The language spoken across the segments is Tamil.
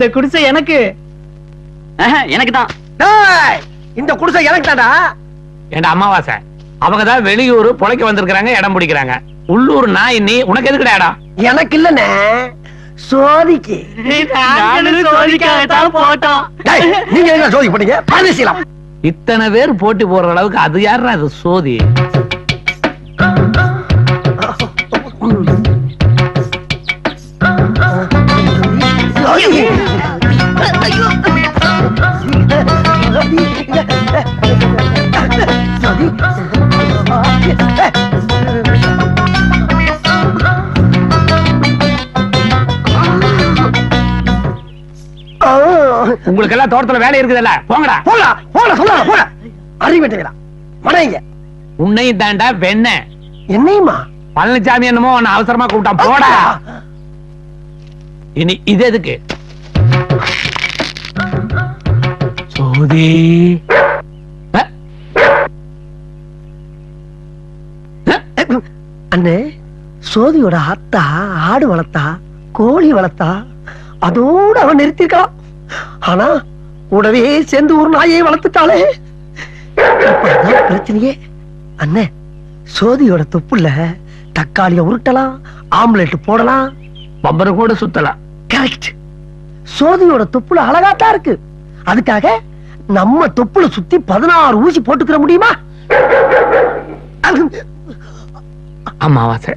இந்த குடிசை எனக்கு. எனக்கு தான். டேய், இந்த குடிசை எனக்கு தான்டா. ஏண்டா அமாவாசை? அவங்க தான் வெளியூர் பொழைக்க வந்திருக்காங்க இடம் பிடிக்கிறாங்க. உள்ளூர் நாய் நீ உனக்கு எதுக்குடா இடம்? எனக்கு இல்லனே சோதிக்கு. போட்டோம். டேய், நீங்க சோதி பண்ணீங்க பரிசீலம் இத்தனை பேர் போட்டி போடுற அளவுக்கு அது யாரா அது சோதி? உங்களுக்கு எல்லாம் தோட்டத்துல வேலை இருக்குதுல்ல போங்கடா. போடா போடா சொல்ல போட அறிவிட்டுங்களா மனைங்க உன்னையும் தாண்டா வெண்ண. என்னையுமா? பழனிசாமி என்னமோ உன்னை அவசரமா கூப்பிட்டான். போடா. இனி இது எதுக்கு? சோதி அ? அண்ணே சோதியோட அத்தா ஆடு வளர்த்தா கோழி வளர்த்தா அதோட அவன் நிறுத்திருக்கலாம் ஆனா கூடவே சேர்ந்து ஒரு நாயை வளர்த்துட்டாளே. பிரச்சனையே. அண்ணே சோதியோட தொப்புல தக்காளிய உருட்டலாம் ஆம்லெட் போடலாம். பம்பரம் கூட சுத்தலாம். கரெக்ட் சோதியோட தொப்புல அழகாத்தான் இருக்கு. அதுக்காக நம்ம தொப்புல சுத்தி பதினாறு ஊசி போட்டுக்கிற முடியுமா? அமாவாசை?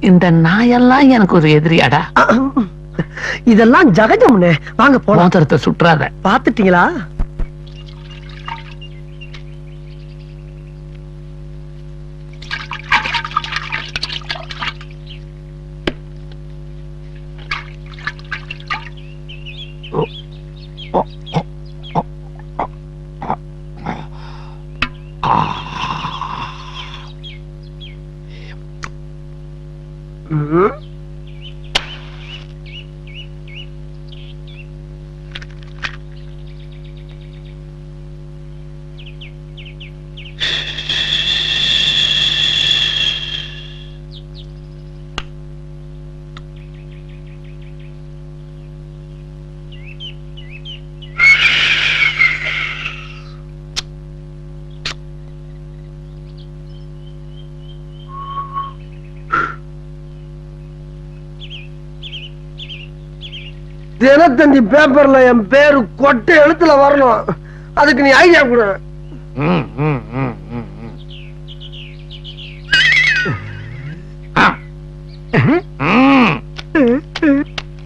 இந்த நாயெல்லாம் எனக்கு ஒரு எதிரியாடா. இதெல்லாம் ஜகஜம்னே. வாங்க போலாம். சுற்றாத. பாத்துட்டீங்களா தினத்தந்தி பேப்பர்ல என் பேரு கொட்டை எழுத்துல வரணும். அதுக்கு நீ ஐடியா கொடு.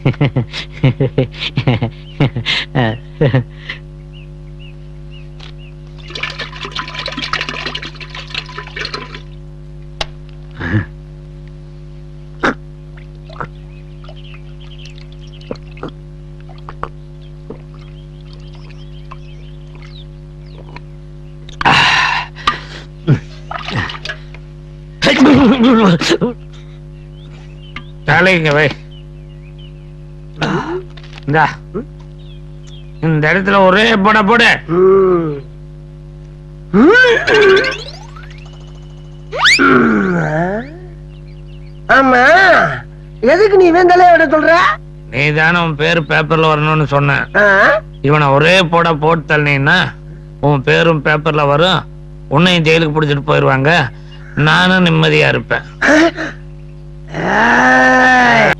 தலைங்க வை. இந்தா. இந்த இடத்துல ஒரே போட போடு. ஆமா. எதுக்கு நீ வேந்தலைய விட சொல்ற? நீ தானே உன் பேரு பேப்பர்ல வரணும்னு சொன்ன? இவனை ஒரே போட போட்டு தள்ளினா உன் பேரும் பேப்பர்ல வரும். உன்னையும் ஜெயிலுக்கு பிடிச்சிட்டு போயிருவாங்க. நானும் நிம்மதியா இருப்பேன்.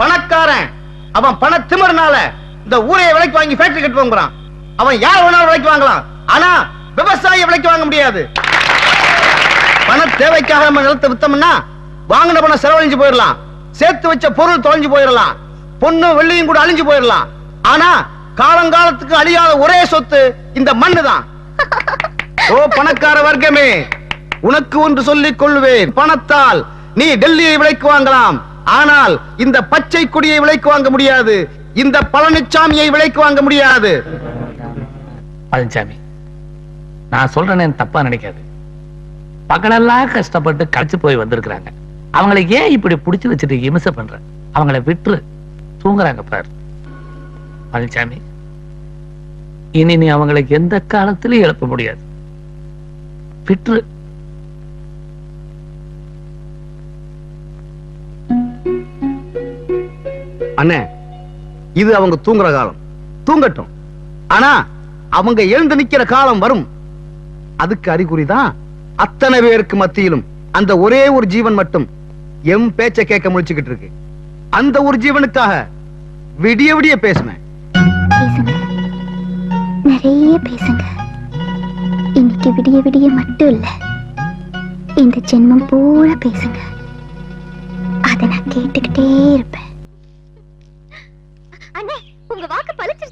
பணக்காரன். அவன் பண திமிரனால இந்த ஊரைய விலைக்கு வாங்கி ஃபேக்டரி கட்டு வாங்குறான் அவன் யார் வேணாலும் விலைக்கு வாங்கலாம். ஆனா விவசாய விலைக்கு வாங்க முடியாது. பண தேவைக்காக நம்ம நிலத்தை வித்தோம்னா வாங்கின பணம் செலவழிஞ்சு போயிடலாம். சேர்த்து வச்ச பொருள் தொலைஞ்சு போயிடலாம். பொண்ணு வெள்ளியும் கூட அழிஞ்சு போயிடலாம். ஆனா காலங்காலத்துக்கு அழியாத ஒரே சொத்து இந்த மண்ணு தான் ஓ பணக்கார வர்க்கமே. உனக்கு ஒன்று சொல்லிக் கொள்வேன். பணத்தால் நீ டெல்லியை விலைக்கு வாங்கலாம். ஆனால் இந்த பச்சை கொடியை விலைக்கு வாங்க முடியாது. இந்த பழனிசாமியை விலைக்கு வாங்க முடியாது. பழனிசாமி நான் சொல்றேன்னு தப்பா நினைக்காது. பகலெல்லாம் கஷ்டப்பட்டு கடைச்சு போய் வந்திருக்கிறாங்க. அவங்களை ஏன் இப்படி புடிச்சு வச்சுட்டு இம்சை பண்ற? அவங்கள விட்டுரு. தூங்குறாங்க பாரு. பழனிசாமி இனி நீ அவங்களுக்கு எந்த காலத்திலும் எழுப்ப முடியாது. விட்டுரு. அண்ணே இது அவங்க தூங்குற காலம். தூங்கட்டும். ஆனா அவங்க எழுந்து நிக்கிற காலம் வரும். அதுக்கு அறிகுறிதான் அத்தனை பேருக்கு மத்தியிலும் அந்த ஒரே ஒரு ஜீவன் மட்டும் எம் பேச்ச கேட்க முடிச்சுக்கிட்டு இருக்கு. அந்த ஒரு ஜீவனுக்காக விடிய விடிய பேசுனேன் நிறைய பேசுங்க. இன்னைக்கு விடிய விடிய மட்டும் இல்ல இந்த ஜென்மம் பூரா பேசுங்க. அதை நான் கேட்டுக்கிட்டே இருப்பேன்.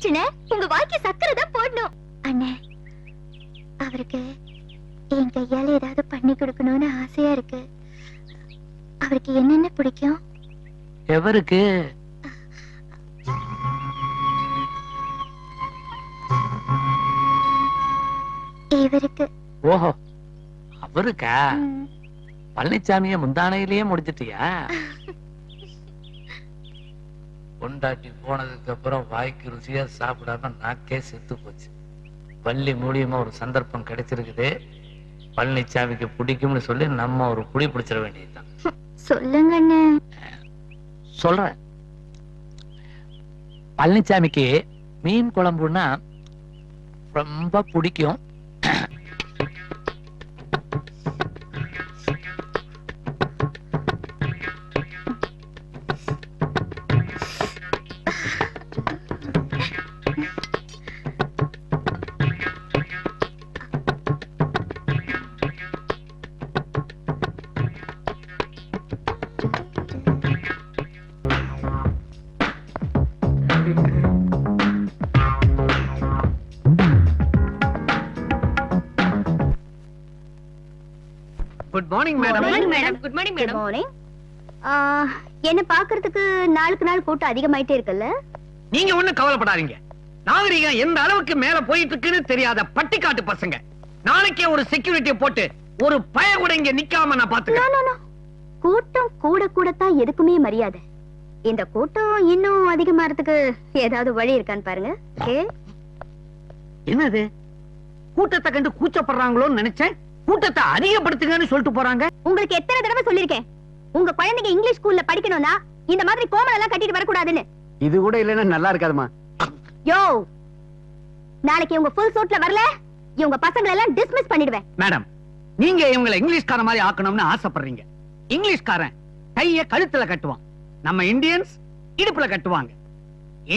பழிச்சிருச்சுனே உங்க வாய்க்கு சக்கரை தான் போடணும். அண்ணே அவருக்கு என் கையால ஏதாவது பண்ணி கொடுக்கணும்னு ஆசையா இருக்கு. அவருக்கு என்னென்ன பிடிக்கும்? எவருக்கு? இவருக்கு. ஓஹோ அவருக்கா. பழனிசாமிய முந்தானையிலேயே முடிச்சிட்டியா? பொண்டாட்டி போனதுக்கு அப்புறம் வாய்க்கு ருசியா சாப்பிடாம நாக்கே செத்து போச்சு. பள்ளி மூலியமா ஒரு சந்தர்ப்பம் கிடைச்சிருக்குது. பழனிசாமிக்கு பிடிக்கும்னு சொல்லி நம்ம ஒரு புடி பிடிச்சிட வேண்டியதுதான். சொல்லுங்க அண்ணே சொல்றேன். பழனிசாமிக்கு மீன் குழம்புன்னா ரொம்ப பிடிக்கும். Good morning madam madam good morning madam morning என்ன பாக்குறதுக்கு நாளுக்கு நாள் கூட்டம் அதிகமாயிட்டே இருக்குல்ல? நீங்க ஒண்ணும் கவலைப்படாதீங்க. நாகரிகம் எந்த அளவுக்கு மேல போயிட்டு இருக்குன்னு தெரியாத பட்டிக்காட்டு பசங்க. நாளைக்கே ஒரு செக்யூரிட்டியை போட்டு ஒரு பய கூட இங்க நிக்காம நான் பாத்துக்கிறேன். No. கூட்டம் கூட கூடத்தான் எதுக்குமே மரியாதை. இந்த கூட்டம் இன்னும் அதிகமாறதுக்கு ஏதாவது வழி இருக்கான்னு பாருங்க. என்னது? கூட்டத்தை கண்டு கூச்சப்படுறாங்களோன்னு நினைச்சேன்? கூட்டத்தை அதிகப்படுத்துங்கன்னு சொல்லிட்டு போறாங்க. உங்களுக்கு எத்தனை தடவை சொல்லிருக்கேன் உங்க குழந்தைங்க இங்கிலீஷ் ஸ்கூல்ல படிக்கணும்னா இந்த மாதிரி கோமலம் எல்லாம் கட்டிட்டு வரக்கூடாதுன்னு. இது கூட இல்லைன்னா நல்லா இருக்காதுமா யோ நாளைக்கு இவங்க ஃபுல் சூட்ல வரல இவங்க பசங்களை எல்லாம் டிஸ்மிஸ் பண்ணிடுவேன். மேடம் நீங்க இவங்களை இங்கிலீஷ்கார மாதிரி ஆக்கணும்னு ஆசைப்படுறீங்க. இங்கிலீஷ்காரன் கைய கழுத்துல கட்டுவான். நம்ம இந்தியன்ஸ் இடுப்புல கட்டுவாங்க.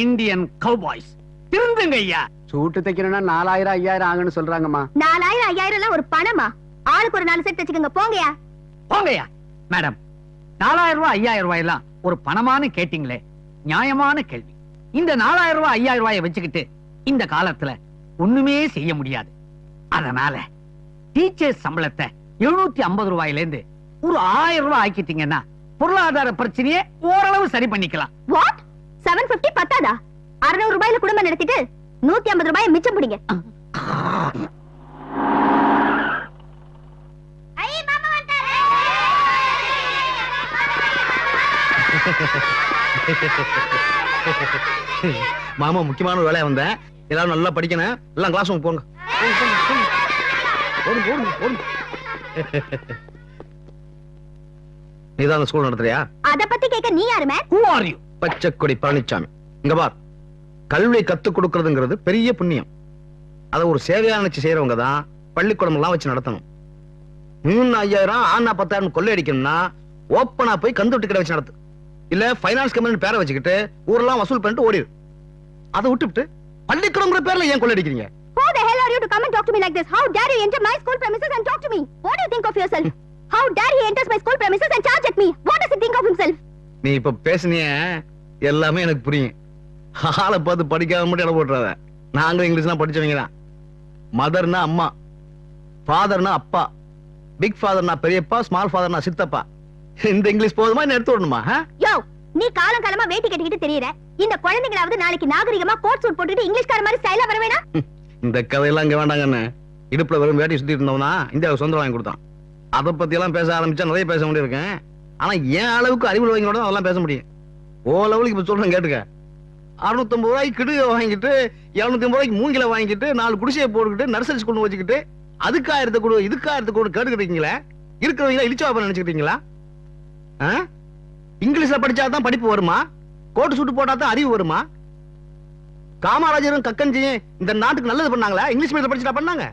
இந்தியன் கவுபாய்ஸ் திருந்துங்க ஐயா. சூட்டு தைக்கணும்னா நாலாயிரம் ஐயாயிரம் ஆகுன்னு சொல்றாங்கம்மா. நாலாயிரம் ஐயாயிரம் எல்லாம் ஒரு பணமா? ஆளுக்கு ஒரு நாலு செட் வச்சுக்கோங்க போங்கயா? போங்கய்யா மேடம். நாலாயிரம் ரூபாய் ஐயாயிரம் ரூபாய் எல்லாம் ஒரு பணமானு கேட்டீங்களே நியாயமான கேள்வி. இந்த நாலாயிரம் ரூபாய் ஐயாயிரம் ரூபாயை வச்சுக்கிட்டு இந்த காலத்துல ஒண்ணுமே செய்ய முடியாது. அதனால டீச்சர்ஸ் சம்பளத்தை எழுநூத்தி ஐம்பது ரூபாயில இருந்து ஒரு ஆயிரம் ரூபாய் ஆக்கிட்டீங்கன்னா பொருளாதார பிரச்சனையை ஓரளவு சரி பண்ணிக்கலாம். வாட் செவன் பிப்டி பத்தாதா? அறுநூறு ரூபாயில குடும்பம் நடத்திட்டு நூத்தி ஐம்பது ரூபாய் மிச்சம் பிடிங்க. மாமா முக்கியமான ஒரு வேலையா வந்தேன். எல்லாரும் நல்லா படிக்கணும். எல்லாம் கிளாஸ் ரூம் போங்க. நீதான் அந்த ஸ்கூல் நடத்துறியா? அத பத்தி கேட்க நீ யாரு மேம் Who are you? பச்சைக்கொடி பழனிச்சாமி. இங்க பார். கல்வி கத்து கொடுக்கறதுங்கிறது பெரிய புண்ணியம் அத ஒரு சேவையா நினைச்சு செய்யறவங்க தான் பள்ளிக்கூடம் எல்லாம் வச்சு நடத்தணும் மூணு ஐயாயிரம் ஆனா பத்தாயிரம் கொள்ளையடிக்கணும்னா ஓப்பனா போய் கந்து விட்டு கடை வச்சு நடத்து இல்ல ஃபைனான்ஸ் கம்பெனி பேரை வச்சுக்கிட்டு ஊரெல்லாம் வசூல் பண்ணிட்டு ஓடிடு அதை விட்டுவிட்டு பள்ளிக்கூடங்கிற பேர்ல ஏன் கொள்ளையடிக்கிறீங்க Who the hell are you to come and talk to me like this? How dare you enter my school premises and talk to me? What do you think of yourself? How dare he enters my school premises and charge at me? What does he think of himself? நீ இப்ப பேசுனிய எல்லாமே எனக்கு புரியும் ஆளை பார்த்து படிக்காம மட்டும் இடம் போட்டுறாத. நாங்களும் இங்கிலீஷ்லாம் படிச்சவங்க தான். மதர்னா அம்மா ஃபாதர்னா அப்பா பிக் ஃபாதர்னா பெரியப்பா ஸ்மால் ஃபாதர்னா சித்தப்பா. இந்த இங்கிலீஷ் போதுமா? என்ன எடுத்து விடணுமா? யோ நீ காலம் காலமா வேட்டி கட்டிக்கிட்டு தெரியற. இந்த குழந்தைங்களாவது நாளைக்கு நாகரிகமா கோட் சூட் போட்டுட்டு இங்கிலீஷ்கார மாதிரி ஸ்டைலா வர வேணா இந்த கதையெல்லாம் இங்க வேண்டாங்கன்னு இடுப்புல வெறும் வேட்டி சுத்திட்டு இருந்தவனா இந்தியாவுக்கு சொந்தம் வாங்கி கொடுத்தான். அதை பத்தி எல்லாம் பேச ஆரம்பிச்சா நிறைய பேச முடியிருக்கேன் ஆனா என் அளவுக்கு அறிவு வாங்கினோட அதெல்லாம் பேச முடியும். ஓ லெவலுக்கு இப்ப சொல்றேன் கேட்டுக்க. அறுநூத்தம்பது ரூபாய்க்கு கிடுக வாங்கிட்டு ஐம்பது ரூபாய்க்கு மூங்கில வாங்கிட்டு நாலு குடிசையை போட்டுக்கிட்டு நர்சரி ஸ்கூல் வச்சுக்கிட்டு அதுக்கு ஆயிரத்தை கொடு இதுக்கு ஆயிரத்தை கொடு கேட்டுக்கிட்டீங்களே? இருக்கிறவங்க இழிச்சா நினைச்சுக்கிட்டீங்களா? இங்கிலீஷ்ல படிச்சா தான் படிப்பு வருமா? கோட்டு சுட்டு போட்டா தான் அறிவு வருமா? காமராஜரும் கக்கன்ஜியும் இந்த நாட்டுக்கு நல்லது பண்ணாங்களா? இங்கிலீஷ் மீடியம் படிச்சுட்டா பண்ணாங்க?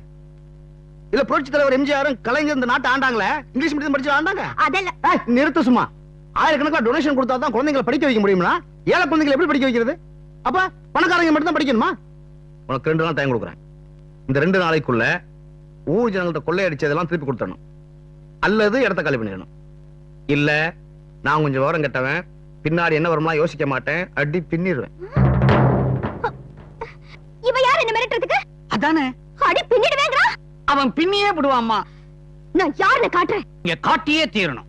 இல்ல புரட்சி தலைவர் எம்ஜிஆரும் கலைஞர் இந்த நாட்டை ஆண்டாங்களே? இங்கிலீஷ் மீடியம் படிச்சு ஆண்டாங்க? நிறுத்து சும்மா. ஆயிரக்கணக்கான டொனேஷன் கொடுத்தா தான் குழந்தைங்களை படிக்க வைக்க முடியுமா ஏழை குழந்தைகளை எப்படி படிக்க வைக்கிறது? அப்ப பணக்காரங்க மட்டும் தான் படிக்கணுமா? உனக்கு ரெண்டு நாள் டைம் கொடுக்குறேன். இந்த ரெண்டு நாளைக்குள்ள ஊர் ஜனங்கள்ட்ட கொள்ளையடிச்சதெல்லாம் திருப்பி கொடுத்தணும் அல்லது இடத்த காலி பண்ணிடணும். இல்ல நான் கொஞ்சம் விவரம் கெட்டவன். பின்னாடி என்ன வருமா யோசிக்க மாட்டேன். அடி பின்னிடுவேன். இவ யார் என்ன மிரட்டுறதுக்கு? அதானே. அடி பின்னிடுவேங்கிறா? அவன் பின்னியே விடுவாம்மா. நான் யாருன்னு காட்டுறேன். இங்க காட்டியே தீரணும்!